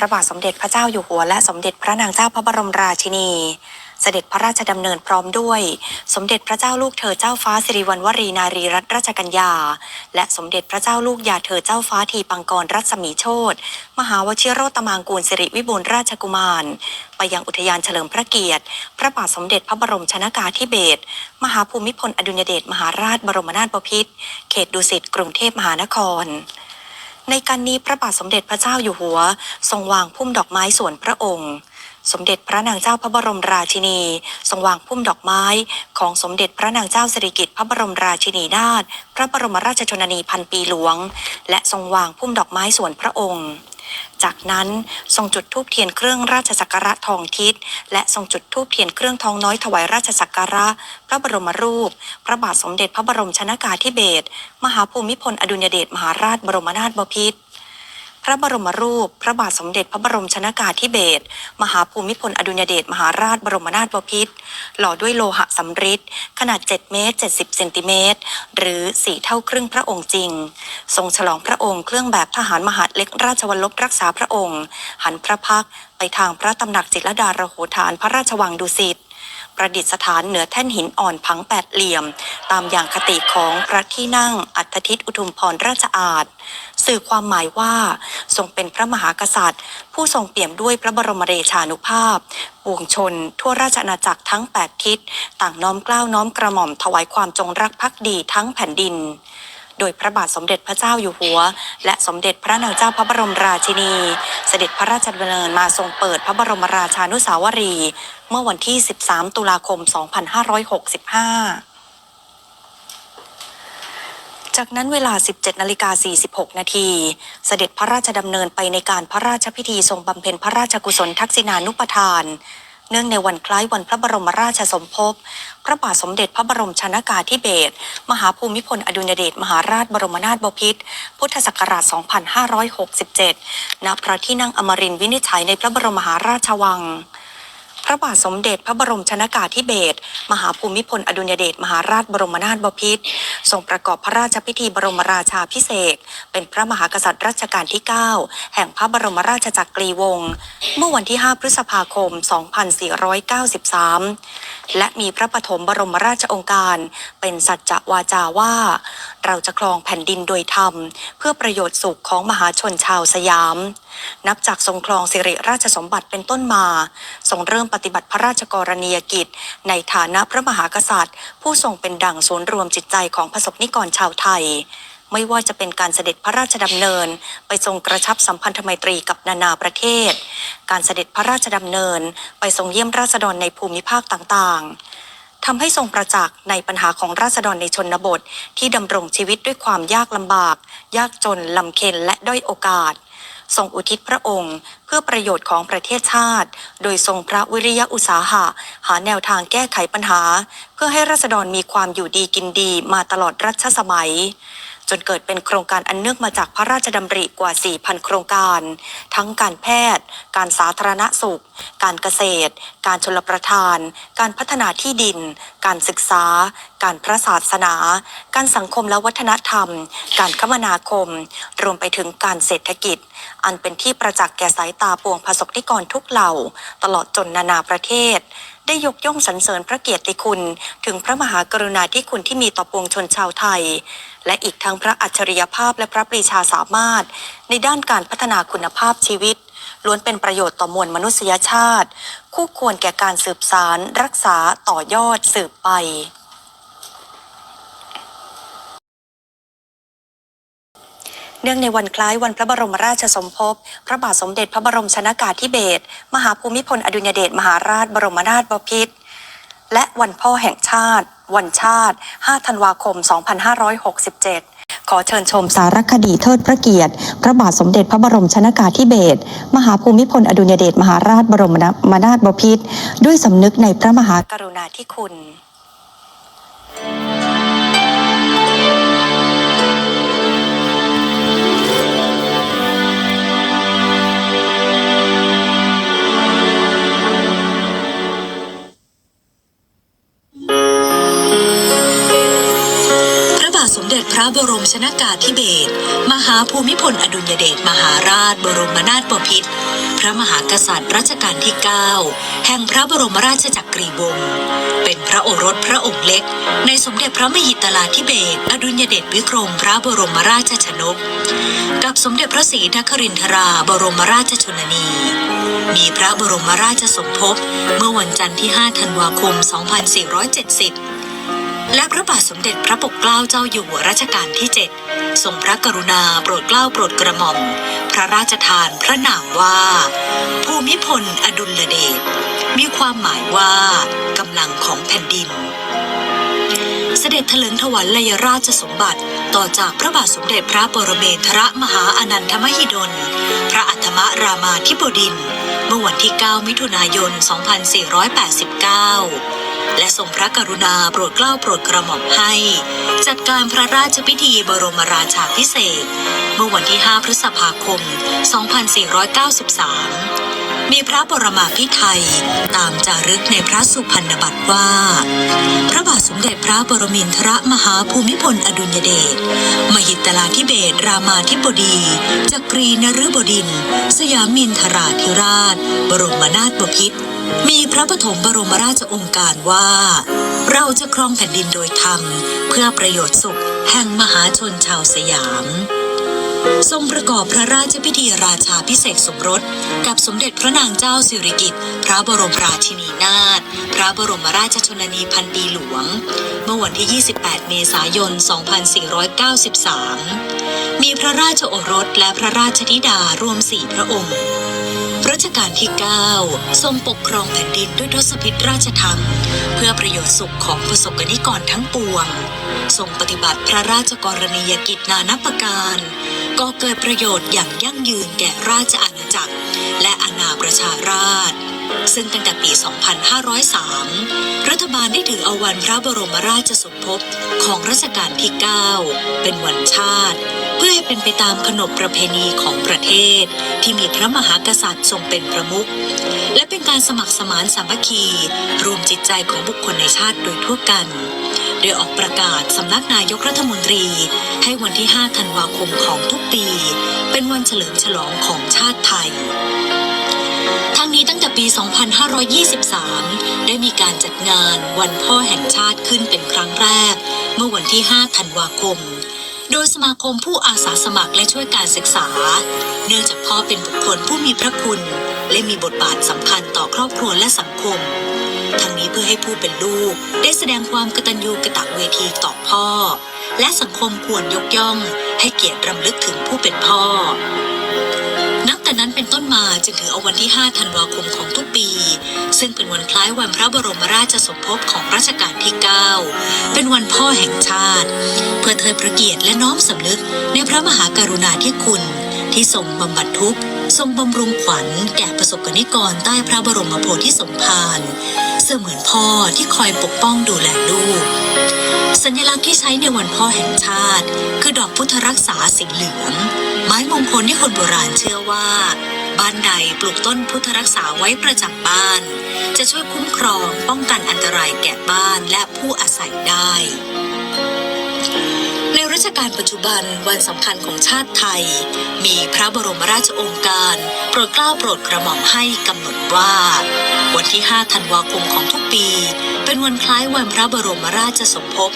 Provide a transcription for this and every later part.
ระบาทสมเด็จพระเจ้าอยู่หัวและสมเด็จพระนางเจ้าพระบรมราชินี เสด็จพระราชดำเนินพร้อมด้วย สมเด็จพระเจ้าลูกเธอเจ้าฟ้าสิริวัณวรีนารีรัตนราชกัญญา และสมเด็จพระเจ้าลูกยาเธอเจ้าฟ้าทีปังกรรัศมีโชตมหาวชิโรตมางกูลสิริวิบูลราชกุมาร ไปยังอุทยานเฉลิมพระเกียรติ พระบาทสมเด็จพระบรมชนากาธิเบศรมหาภูมิพลอดุลยเดชมหาราชบรมนาถบพิตรเขตดุสิตกรุงเทพมหานคร ในการนี้พระบาทสมเด็จพระเจ้าอยู่หัว ทรงวางพุ่มดอกไม้ส่วนพระองค์สมเด็จพระนางเจ้าพระบรมราชินี ทรงวางพุ่มดอกไม้ ของสมเด็จพระนางเจ้าสิริกิติ์พระบรมราชินีนาถพระบรมราชชนนีพันปีหลวง และทรงวางพุ่มดอกไม้ส่วนพระองค์ จากนั้นทรงจุดธูปเทียนเครื่องราชสักการะทองทิศและทรงจุดธูปเทียนเครื่องทองน้อยถวายราชสักการะ พระบรมรูป พระบาทสมเด็จพระบรมชนากาธิเบศรมหาภูมิพลอดุลยเดชมหาราชบรมนาถบพิตร พระบรมรูป พระบาทสมเด็จพระบรมชนากาธิเบศรมหาภูมิพลอดุลยเดชมหาราชบรมนาถบพิตรหล่อด้วยโลหะสำริดขนาด 7 เมตร 70 เซนติเมตร หรือ 4 เท่าครึ่งพระองค์จริง ทรงฉลองพระองค์เครื่องแบบทหารมหาดเล็กราชวัลลบรักษาพระองค์ หันพระพักไปทางพระตำหนักจิตรดารโหฐานพระราชวังดุสิต ประดิษฐานเหนือแท่นหินอ่อนพังแปดเหลี่ยม ตามอย่างคติของพระที่นั่งอัฐทิตอุทุมพรราชอาจสื่อความหมายว่า ทรงเป็นพระมหากษัตริย์ ผู้ทรงเปี่ยมด้วยพระบรมเดชานุภาพปวงชน ทั่วราชอาณาจักรทั้ง 8 ทิศ ต่างน้อมกล้าวน้อมกระหม่อมถวายความจงรักภักดีทั้งแผ่นดิน โดยพระบาทสมเด็จพระเจ้าอยู่หัว และสมเด็จพระนางเจ้าพระบรมราชินี เสด็จพระราชดำเนินมาทรงเปิดพระบรมราชานุสาวรีย์เมื่อวันที่ 13 ตุลาคม 2565จากนั้นเวลา 17 นาฬิกา 46 นาที เสด็จพระราชดำเนินไปในการพระราชพิธีทรงบำเพ็ญพระราชกุศลทักษิณานุปทาน เนื่องในวันคล้ายวันพระบรมราชสมภพ พระบาทสมเด็จพระบรมชนากาธิเบศร มหาภูมิพลอดุลยเดชมหาราชบรมนาถบพิตร พุทธศักราช 2567 ณ พระที่นั่งอมรินทร์วินิจฉัยในพระบรมมหาราชวัง พระบาทสมเด็จพระบรมชนากาธิเบศรมหาภูมิพลอดุลยเดชมหาราชบรมนาถบพิตรทรงประกอบพระราชพิธีบรมราชาพิเศษเป็นพระมหากษัตริย์รัชกาลที่ 9 แห่งพระบรมราชจักรีวงศ์เมื่อวันที่ 5 พฤษภาคม 2493 และมีพระปฐมบรมราชองค์การ เป็นสัจจวาจาว่า เราจะครองแผ่นดินโดยธรรม เพื่อประโยชน์สุขของมหาชนชาวสยามนับจากทรงครองสิริราชสมบัติเป็นต้นมาทรงเริ่มปฏิบัติพระราชกรณียกิจ ในฐานะพระมหากษัตริย์ ผู้ทรงเป็นดั่งศูนย์รวมจิตใจของประสบนิกรชาวไทย ไม่ว่าจะเป็นการเสด็จพระราชดำเนิน ไปทรงกระชับสัมพันธไมตรีกับนานาประเทศ การเสด็จพระราชดำเนิน ไปทรงเยี่ยมราษฎรในภูมิภาคต่างๆทำให้ทรงประจักษ์ในปัญหาของราษฎรในชนบท ที่ดำรงชีวิตด้วยความยากลำบาก ยากจนลำเค็ญและด้อยโอกาส ทรงอุทิศพระองค์ เพื่อประโยชน์ของประเทศชาติ โดยทรงพระวิริยะอุตสาหะ หาแนวทางแก้ไขปัญหา เพื่อให้ราษฎรมีความอยู่ดีกินดีมาตลอดรัชสมัย จนเกิดเป็นโครงการอันเนื่องมาจากพระราชดำริกว่า 4,000 โครงการ ทั้งการแพทย์ การสาธารณสุข การเกษตร การชลประทาน การพัฒนาที่ดิน การศึกษา การพระศาสนา การสังคมและวัฒนธรรม การคมนาคม รวมไปถึงการเศรษฐกิจ อันเป็นที่ประจักษ์แก่สายตาปวงประสบนิกรทุกเหล่า ตลอดจนนานาประเทศ ได้ยกย่องสรรเสริญพระเกียรติคุณ ถึงพระมหากรุณาธิคุณที่มีต่อปวงชนชาวไทย และอีกทั้งพระอัจฉริยภาพและพระปรีชาสามารถ ในด้านการพัฒนาคุณภาพชีวิต ล้วนเป็นประโยชน์ต่อมวลมนุษยชาติ คู่ควรแก่การสืบสาร รักษาต่อยอดสืบไป เนื่องในวันคล้ายวันพระบรมราชสมภพ พระบาทสมเด็จพระบรมชนากาธิเบศร มหาภูมิพลอดุลยเดชมหาราชบรมนาถบพิตร และวันพ่อแห่งชาติ วันชาติ 5 ธันวาคม 2567ขอเชิญชมสารคดีเทิดพระเกียรติ พระบาทสมเด็จพระบรมชนากาธิเบศร มหาภูมิพลอดุลยเดชมหาราชบรมนาถบพิตรด้วยสำนึกในพระมหากรุณาธิคุณ มชนากาธิเบศมหาภูมิพลอดุลยเดชมหาราชบรมนาถบพิตรพระมหากษัตริย์รัชกาลที่ 9 แห่งพระบรมราชจักรีวงศ์เป็นพระโอรสพระองค์เล็ก ในสมเด็จพระมหิดลาธิเบศอดุลยเดชวิกรมพระบรมราชชนก กับสมเด็จพระศรีนครินทราบรมราชชนนี มีพระบรมราชสมภพเมื่อวันจันทร์ที่ 5 ธันวาคม 2470 และพระบาทสมเด็จพระปกเกล้าเจ้าอยู่หัวรัชกาลที่ 7 ทรงพระกรุณาโปรดเกล้าโปรดกระหม่อม พระราชทานพระนามว่า ภูมิพลอดุลเดชมีความหมายว่ากำลังของแผ่นดิน เสด็จเถลิงถวัลยราชสมบัติต่อจากพระบาทสมเด็จพระปรเมนทรมหาอนันทมหิดล พระอัฏฐมรามาธิบดิน เมื่อวันที่ 9 มิถุนายน 2489 และทรงพระกรุณาโปรดเกล้าโปรดกระหม่อมให้ จัดการพระราชพิธีบรมราชาพิเศษ เมื่อวันที่ 5 พฤษภาคม 2493 มีพระบรมาภิไธยตามจารึกในพระสุพรรณบัตรว่า พระบาทสมเด็จพระบรมินทรมหาภูมิพลอดุลยเดชมหิตลาธิเบศรามาธิบดี จักรีนฤบดินทร์สยามินทราธิราช บรมนาถบพิตร มีพระปฐมบรมราชองค์การว่า เราจะครองแผ่นดินโดยธรรม เพื่อประโยชน์สุขแห่งมหาชนชาวสยาม ทรงประกอบพระราชพิธีราชาพิเศษสมรส กับสมเด็จพระนางเจ้าสิริกิติ์พระบรมราชินีนาถพระบรมราชชนนีพันปีหลวง เมื่อวันที่ 28 เมษายน 2493 มีพระราชโอรสและพระราชธิดารวมสี่พระองค์ รัชกาลที่ 9 ทรงปกครองแผ่นดินด้วยทศพิธราชธรรม เพื่อประโยชน์สุขของประสบกนิกรทั้งปวง ทรงปฏิบัติพระราชกรณียกิจนานับประการ ก็เกิดประโยชน์อย่างยั่งยืนแก่ราชอาณาจักร และอาณาประชาราษฎร์ซึ่งตั้งแต่ปี 2503 รัฐบาลได้ถือเอาวันพระบรมราชสมภพของรัชกาลที่ 9 เป็นวันชาติ เพื่อให้เป็นไปตามขนบประเพณีของประเทศ ที่มีพระมหากษัตริย์ทรงเป็นประมุขและเป็นการสมัครสมานสามัคคีรวมจิตใจของบุคคลในชาติโดยทั่วกันโดยออกประกาศสำนักนายกรัฐมนตรี ให้วันที่ 5 ธันวาคมของทุกปี เป็นวันเฉลิมฉลองของชาติไทยทั้งนี้ตั้งแต่ปี 2523 ได้มีการจัดงานวันพ่อแห่งชาติขึ้นเป็นครั้งแรก เมื่อวันที่ 5 ธันวาคม โดยสมาคมผู้อาสาสมัครและช่วยการศึกษา เนื่องจากพ่อเป็นบุคคลผู้มีพระคุณ และมีบทบาทสำคัญต่อครอบครัวและสังคม ทั้งนี้เพื่อให้ผู้เป็นลูกได้แสดงความกตัญญูกะตะเวทีต่อพ่อ และสังคมควรยกย่อง ให้เกียรติรำลึกถึงผู้เป็นพ่อ แต่นั้นเป็นต้นมาจึงถือเอาวันที่ 5 ธันวาคมของทุกปี ซึ่งเป็นวันคล้ายวันพระบรมราชสมภพของรัชกาลที่ 9 เป็นวันพ่อแห่งชาติ เพื่อเทิดพระเกียรติและน้อมสำนึกในพระมหากรุณาธิคุณ ที่ทรงบำบัดทุกข์ทรงบำรุงขวัญแก่ประสบกนิกรใต้พระบรมโพธิสมภารเสมือนพ่อที่คอยปกป้องดูแลลูก สัญลักษณ์ที่ใช้ในวันพ่อแห่งชาติ คือดอกพุทธรักษาสีเหลือง ไม้มงคลที่คนโบราณเชื่อว่า บ้านใดปลูกต้นพุทธรักษาไว้ประจำบ้าน จะช่วยคุ้มครองป้องกันอันตรายแก่บ้านและผู้อาศัยได้ รัชกาลปัจจุบันวันสำคัญของชาติไทย มีพระบรมราชองค์การ โปรดเกล้าโปรดกระหม่อมให้กำหนดว่า วันที่ 5 ธันวาคมของทุกปี เป็นวันคล้ายวันพระบรมราชสมภพ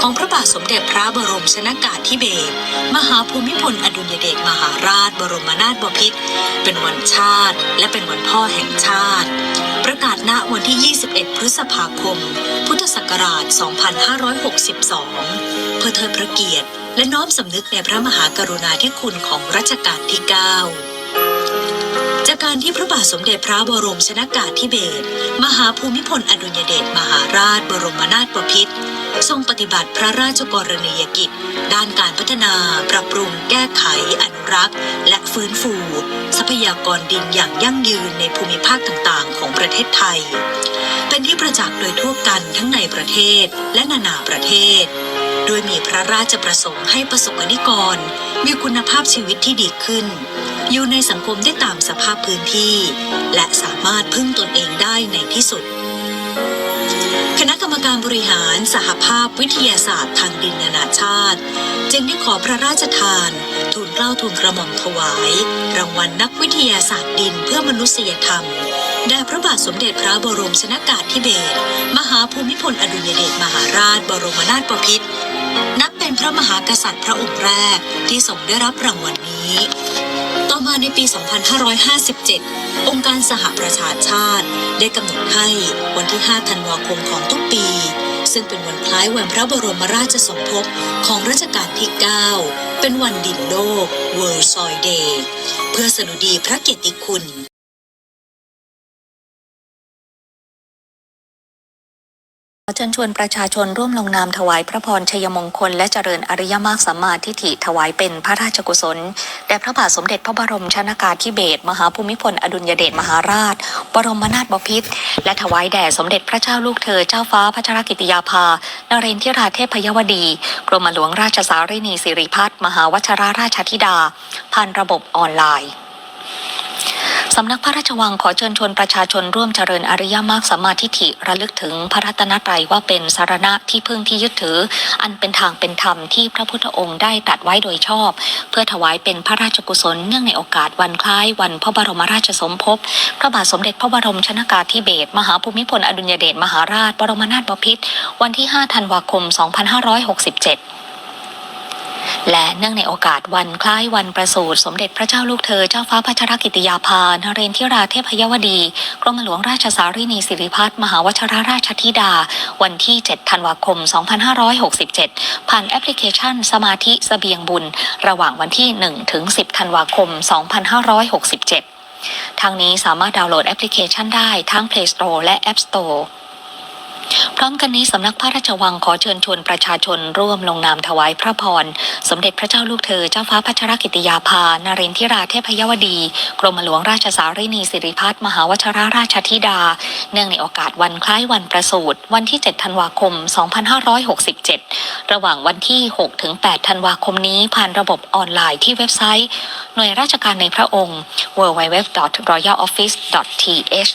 ของพระบาทสมเด็จพระบรมชนากาธิเบศรมหาภูมิพลอดุลยเดชมหาราช บรมนาถบพิตรเป็นวันชาติ และเป็นวันพ่อแห่งชาติ ประกาศณวันที่ 21 พฤษภาคม พุทธศักราช 2562 เพื่อเทิดพระเกียรติ และน้อมสำนึกในพระมหากรุณาธิคุณของรัชกาลที่ 9 จากการที่พระบาทสมเด็จพระบรมชนากาธิเบศรมหาภูมิพลอดุลยเดชมหาราชบรมนาถบพิตรทรงปฏิบัติพระราชกรณียกิจ ด้านการพัฒนา ปรับปรุงแก้ไข อนุรักษ์ และฟื้นฟู ทรัพยากรดินอย่างยั่งยืนในภูมิภาคต่างๆ ของประเทศไทย เป็นที่ประจักษ์โดยทั่วกันทั้งในประเทศและนานาประเทศ โดยมีพระราชประสงค์ให้ประสบกนิกร มีคุณภาพชีวิตที่ดีขึ้น อยู่ในสังคมได้ตามสภาพพื้นที่ และสามารถพึ่งตนเองได้ในที่สุด คณะกรรมการบริหารสหภาพวิทยาศาสตร์ทางดินนานาชาติ จึงได้ขอพระราชทานทูลเกล้าทูลกระหม่อมถวาย รางวัลนักวิทยาศาสตร์ดินเพื่อมนุษยธรรมแด่พระบาทสมเด็จพระบรมชนากาธิเบศร มหาภูมิพลอดุลยเดชมหาราชบรมนาถบพิตร นับเป็นพระมหากษัตริย์พระองค์แรกที่ทรงได้รับรางวัลนี้ ต่อมาในปี 2557 องค์การสหประชาชาติ ได้กำหนดให้วันที่ 5 ธันวาคมของทุกปี ซึ่งเป็นวันคล้ายวันพระบรมราชสมภพของรัชกาลที่ 9 เป็นวันดินโลก World Soil Day เพื่อสดุดีพระเกียรติคุณ เชิญชวนประชาชนร่วมลงนามถวายพระพรชัยมงคลและเจริญอริยมรรคสัมมาทิฏฐิถวายเป็นพระราชกุศลแด่พระบาทสมเด็จพระบรมชนากาธิเบศรมหาภูมิพลอดุลยเดชมหาราช บรมนาถบพิตรและถวายแด่สมเด็จพระเจ้าลูกเธอเจ้าฟ้าพัชรกิติยาภานเรนทิราเทพยวดี กรมหลวงราชสารินีสิริพัฒน์มหาวชราราชธิดาผ่านระบบออนไลน์ สำนักพระราชวังขอเชิญชวนประชาชนร่วมเจริญอริยมรรคสัมมาทิฏฐิระลึกถึงพระรัตนตรัยว่าเป็นสารณะที่พึ่งที่ยึดถือ อันเป็นทางเป็นธรรมที่พระพุทธองค์ได้ตัดไว้โดยชอบ เพื่อถวายเป็นพระราชกุศลเนื่องในโอกาสวันคล้ายวันพระบรมราชสมภพพระบาทสมเด็จพระบรมชนากาธิเบศรมหาภูมิพลอดุลยเดชมหาราช บรมนาถบพิตรวันที่ 5 ธันวาคม 2567 และเนื่องในโอกาสวันคล้ายวันประสูติสมเด็จพระเจ้าลูกเธอเจ้าฟ้าพัชรกิติยาภานเรนทิราเทพยวดี กรมหลวงราชสารินีสิริพัฒน์มหาวชรราชธิดา วันที่ 7 ธันวาคม 2567 ผ่านแอปพลิเคชันสมาธิเสบียงบุญ ระหว่างวันที่ 1 ถึง 10 ธันวาคม 2567 ทางนี้สามารถดาวน์โหลดแอปพลิเคชันได้ทั้ง Play Store และ App Store พร้อมกันนี้สำนักพระราชวังขอเชิญชวนประชาชนร่วมลงนามถวายพระพร สมเด็จพระเจ้าลูกเธอเจ้าฟ้าพัชรกิติยาภา นรินทิราเทพยวดี กรมหลวงราชสารินีสิริพัฒน์มหาวชราราชธิดา เนื่องในโอกาสวันคล้ายวันประสูติวันที่ 7 ธันวาคม 2567 ระหว่างวันที่ 6 ถึง 8 ธันวาคมนี้ผ่านระบบออนไลน์ที่เว็บไซต์ หน่วยราชการในพระองค์ www.royaloffice.th